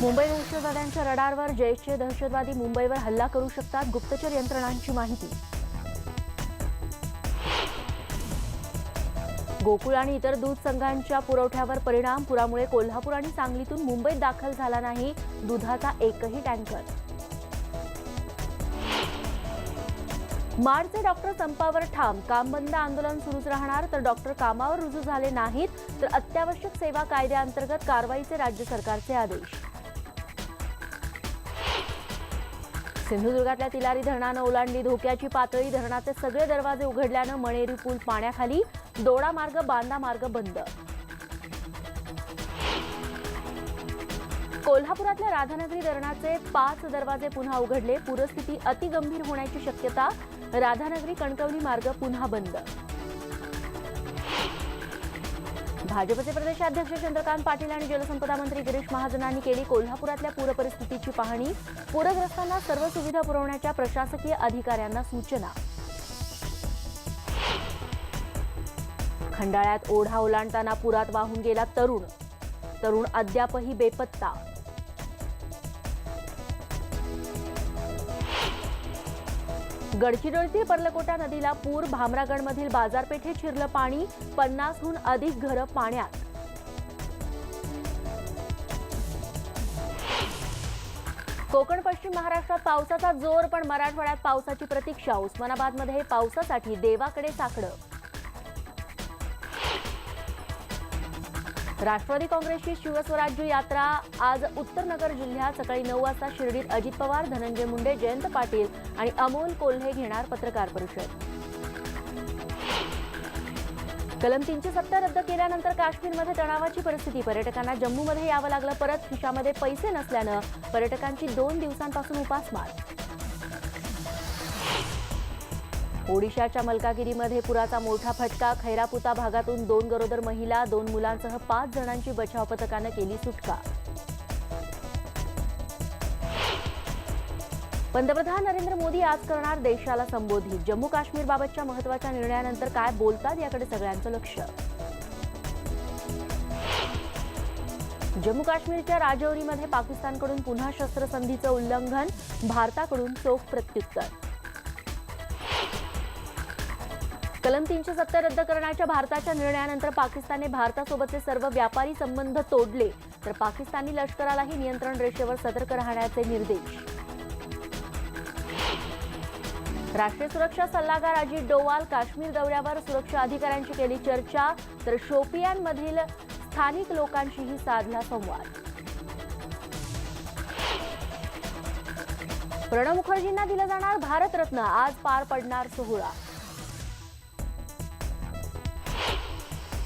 मुंबई दहशतवाद्यांच्या रडारवर जैशचे दहशतवादी मुंबईवर हल्ला करू शकतात गुप्तचर यंत्रणांची माहिती. गोकुळ आणि इतर दूध संघांच्या पुरवठ्यावर परिणाम पुरामुळे कोल्हापूर आणि सांगलीतून मुंबईत दाखल झाला नाही दुधाचा एकही टँकर. मार्चचे डॉक्टर संपावर ठाम काम बंद आंदोलन सुरूच राहणार तर डॉक्टर कामावर रुजू झाले नाहीत तर अत्यावश्यक सेवा कायद्याअंतर्गत कारवाईचे राज्य सरकारचे आदेश. सिंधुदुर्गातल्या तिलारी धरणानं ओलांडली धोक्याची पातळी धरणाचे सगळे दरवाजे उघडल्यानं मणेरी पूल पाण्याखाली दोडा मार्ग बांदा मार्ग बंद. कोल्हापुरातल्या राधानगरी धरणाचे पाच दरवाजे पुन्हा उघडले. पूरस्थिती अतिगंभीर होण्याची शक्यता राधानगरी कणकवली मार्ग पुन्हा बंद. भाजपचे प्रदेशाध्यक्ष चंद्रकांत पाटील आणि जलसंपदा मंत्री गिरीश महाजनांनी केली कोल्हापुरातल्या पूरपरिस्थितीची पाहणी. पूरग्रस्तांना सर्व सुविधा पुरवण्याच्या प्रशासकीय अधिकाऱ्यांना सूचना. खंडाळ्यात ओढा ओलांडताना पुरात वाहून गेला तरुण. तरुण अद्यापही बेपत्ता. गडचिरोलीतील पर्लकोटा नदीला पूर भामरागडमधील बाजारपेठेत शिरलं पाणी पन्नासहून अधिक घरं पाण्यात. कोकण पश्चिम महाराष्ट्रात पावसाचा जोर पण मराठवाड्यात पावसाची प्रतीक्षा. उस्मानाबादमध्ये पावसासाठी देवाकडे साकडं. राष्ट्रवादी काँग्रेसची शिवस्वराज्य यात्रा आज उत्तरनगर जिल्ह्यात सकाळी नऊ वाजता शिर्डीत अजित पवार धनंजय मुंडे जयंत पाटील आणि अमोल कोल्हे घेणार पत्रकार परिषद. कलम तीनशे सत्तर रद्द केल्यानंतर काश्मीरमध्ये तणावाची परिस्थिती. पर्यटकांना जम्मूमध्ये यावं लागलं परत. खिशामध्ये पैसे नसल्यानं पर्यटकांची दोन दिवसांपासून उपासमार. ओडिशाच्या मलकागिरीमध्ये पुराचा मोठा फटका खैरापुता भागातून दोन गरोदर महिला दोन मुलांसह पाच जणांची बचाव पथकानं केली सुटका. पंतप्रधान नरेंद्र मोदी आज करणार देशाला संबोधित. जम्मू काश्मीरबाबतच्या महत्त्वाच्या निर्णयानंतर काय बोलतात याकडे सगळ्यांचं लक्ष. जम्मू काश्मीरच्या राजौरीमध्ये पाकिस्तानकडून पुन्हा शस्त्रसंधीचं उल्लंघन भारताकडून चोख प्रत्युत्तर. कलम तीनशे सत्तर रद्द करण्याच्या भारताच्या निर्णयानंतर पाकिस्तानने भारतासोबतचे सर्व व्यापारी संबंध तोडले तर पाकिस्तानी लष्करालाही नियंत्रण रेषेवर सतर्क राहण्याचे निर्देश. राष्ट्रीय सुरक्षा सल्लागार अजित डोवाल काश्मीर दौऱ्यावर सुरक्षा अधिकाऱ्यांची केली चर्चा तर शोपियानमधील स्थानिक लोकांशीही साधला संवाद. प्रणव मुखर्जींना दिलं जाणार भारतरत्न आज पार पडणार सोहळा.